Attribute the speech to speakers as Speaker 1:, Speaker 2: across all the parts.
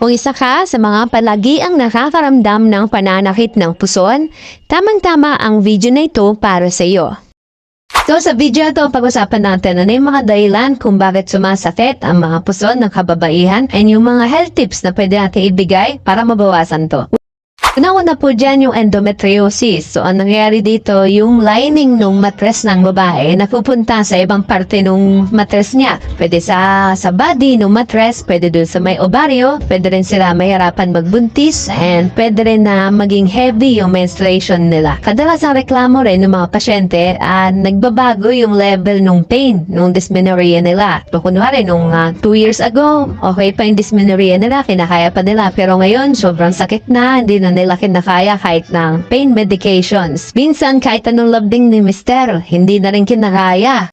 Speaker 1: Kung isa ka sa mga palagi ang nakakaramdam ng pananakit ng puson, tamang-tama ang video na ito para sa iyo. So sa video ito, pag-usapan natin ano yung mga dahilan kung bakit sumasakit ang mga puson ng kababaihan and yung mga health tips na pwede natin ibigay para mabawasan to. Una-una po dyan yung endometriosis. So, ang nangyayari dito, yung lining ng matres ng babae napupunta sa ibang parte ng matres niya. Pwede sa, sa body ng matres, pwede dun sa may ovaryo, pwede rin sila mahirapan magbuntis, and pwede rin na maging heavy yung menstruation nila. Kadalasang reklamo rin ng mga pasyente, ah, nagbabago yung level ng pain, ng dysmenorrhea nila. So, kunwari, nung 2 years ago, okay pa yung dysmenorrhea nila, kinakaya pa nila, pero ngayon, sobrang sakit na, hindi na nila kinakaya kahit ng pain medications. Minsan, kahit anong labding ni Mister, hindi na rin kinakaya.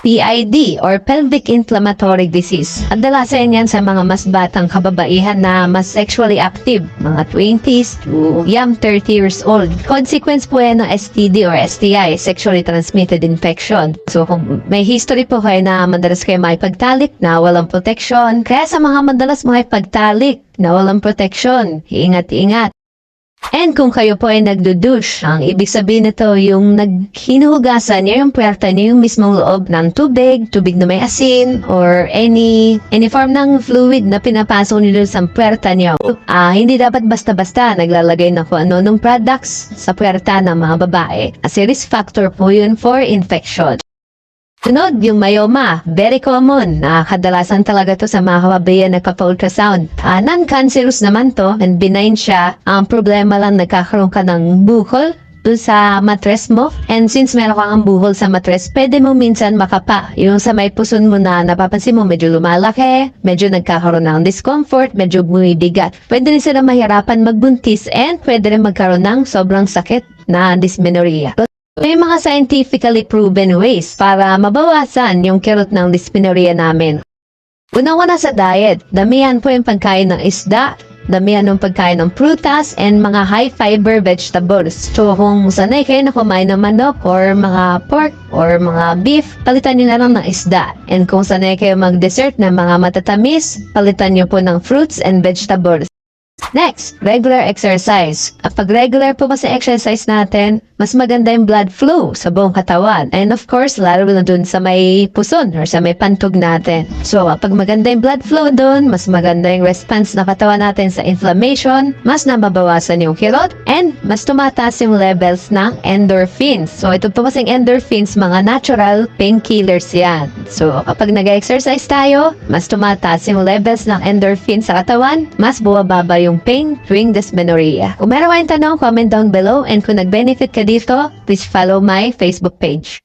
Speaker 1: PID or pelvic inflammatory disease. Kadalasan yan sa mga mas batang kababaihan na mas sexually active, mga 20s to young 30 years old. Consequence po yan ng STD or STI, sexually transmitted infection. So kung may history po kayo na madalas kayo makipagtalik na walang protection, kaya sa mga madalas makipagtalik na walang protection, ingat-ingat. And kung kayo po ay nagdudush, ang ibig sabihin nito yung naghinuhugasan niyo yung puwerta niyo yung mismong loob ng tubig, tubig na may asin, or any any form ng fluid na pinapasok dun sa puwerta niyo. Ah, hindi dapat basta-basta naglalagay na kung ano ng products sa puwerta ng mga babae. Kasi risk factor po yun for infection. Sunod, yung myoma. Very common. na kadalasan talaga to sa mga kababayan nagpapa-ultrasound. Ah, non-cancerous naman to and benign siya. Ang problema lang nagkakaroon ka ng bukol dun sa matres mo. And since meron kang buhol sa matres, pwede mo minsan makapa. Yung sa may puson mo na napapansin mo medyo lumalaki, medyo nagkakaroon ng discomfort, medyo bumibigat. Pwede rin sila mahirapan magbuntis and pwede rin magkaroon ng sobrang sakit na dysmenorrhea. May mga scientifically proven ways para mabawasan yung kirot ng dysmenorrhea namin. Una-una sa diet, damihan po yung pagkain ng isda, damihan ng pagkain ng prutas, and mga high-fiber vegetables. So kung sanay kayo na kumain ng manok or mga pork or mga beef, palitan nyo na lang ng isda. And kung sanay kayo mag-dessert ng mga matatamis, palitan nyo po ng fruits and vegetables. Next, regular exercise. Kapag regular po kasi exercise natin, mas maganda yung blood flow sa buong katawan. And of course, lalo na dun sa may puson or sa may pantog natin. So, kapag maganda yung blood flow dun, mas maganda yung response na katawan natin sa inflammation, mas nababawasan yung kirot, and mas tumataas yung levels ng endorphins. So, ito po kasing endorphins, mga natural painkillers yan. So, kapag nag-exercise tayo, mas tumataas yung levels ng endorphins sa katawan, mas buwababa yung pain tuwing dysmenorrhea. Kung meron kayong tanong, comment down below and kung nag-benefit ka dito, please follow my Facebook page.